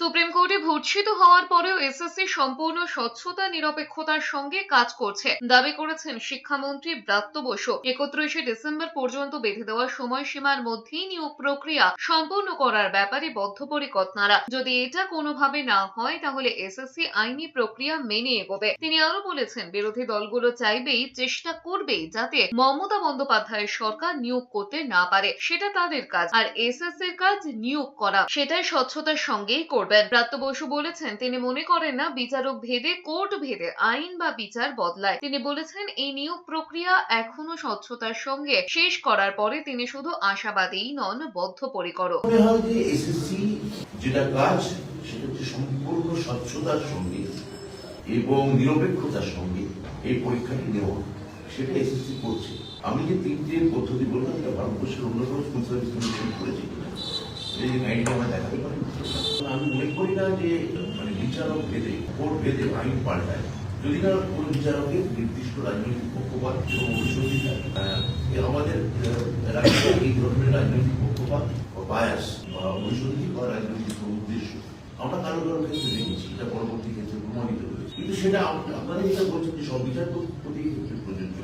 Supreme কোর্টে ভর্ৎসিত হওয়ার পরেও এসএসসি সম্পূর্ণ স্বচ্ছতা, নিরপেক্ষতার সঙ্গে কাজ করছে। দাবি করেছেন শিক্ষামন্ত্রী ব্রাত্য বসু। একত্রিশে ডিসেম্বর পর্যন্ত বেঁধে দেওয়া সময়সীমার মধ্যেই নিয়োগ প্রক্রিয়া সম্পূর্ণ করার ব্যাপারে বদ্ধপরিকর তাঁরা যদি এটা কোনোভাবে না হয়, তাহলে এসএসসি আইনি প্রক্রিয়া মেনে এগোবে। তিনি আরও বলেছেন, বিরোধী দলগুলো চাইবেই, চেষ্টা করবেই যাতে মমতা বন্দ্যোপাধ্যায়ের সরকার নিয়োগ করতে না পারে। সেটা তাদের কাজ। আর এসএসসির কাজ নিয়োগ করা, সেটাই স্বচ্ছতার সঙ্গেই করবেন ব্রাত্য বসু বলেছেন, তিনি মনে করেন না বিচারক ভেদে, কোর্ট ভেদে, আইন বা বিচার বদলায়। তিনি বলেছেন, এই নিয়োগ প্রক্রিয়া এখনও স্বচ্ছতার সঙ্গে শেষ করার পরে তিনি শুধু আশাবাদীই নন বদ্ধপরিকর যেটা কাজ, সেটা হচ্ছে সম্পূর্ণ স্বচ্ছতার সঙ্গে এবং নিরপেক্ষতার সঙ্গে এই পরীক্ষাটি নেওয়া। সেটা এসএসসি করছে। আমি যে তিনটে পদ্ধতি বললাম, এটা ভারতবর্ষের অন্যতম স্কুল সার্ভিস কমিশন করেছে। এই আইনটা আমরা দেখাতে আমি মনে করি না যে মানে বিচারক ভেদে কোর্ট ভেদে আইন পাল্টায়। যদি না কোনো বিচারকের নির্দিষ্ট রাজনৈতিক পক্ষপাত এবং অভিযোগিতা আমাদের রাজ্যে এই ধরনের রাজনৈতিক পক্ষপাত বা বায়াস বা অভিযোগী বা রাজনৈতিক উদ্দেশ্য আমরা কারও কারও ক্ষেত্রে দেখেছি, এটা পরবর্তী ক্ষেত্রে প্রমাণিত হয়েছে। কিন্তু সেটা আপ- আপনারা যেটা বলছেন যে সব বিচারপতি ক্ষেত্রে প্রযোজ্য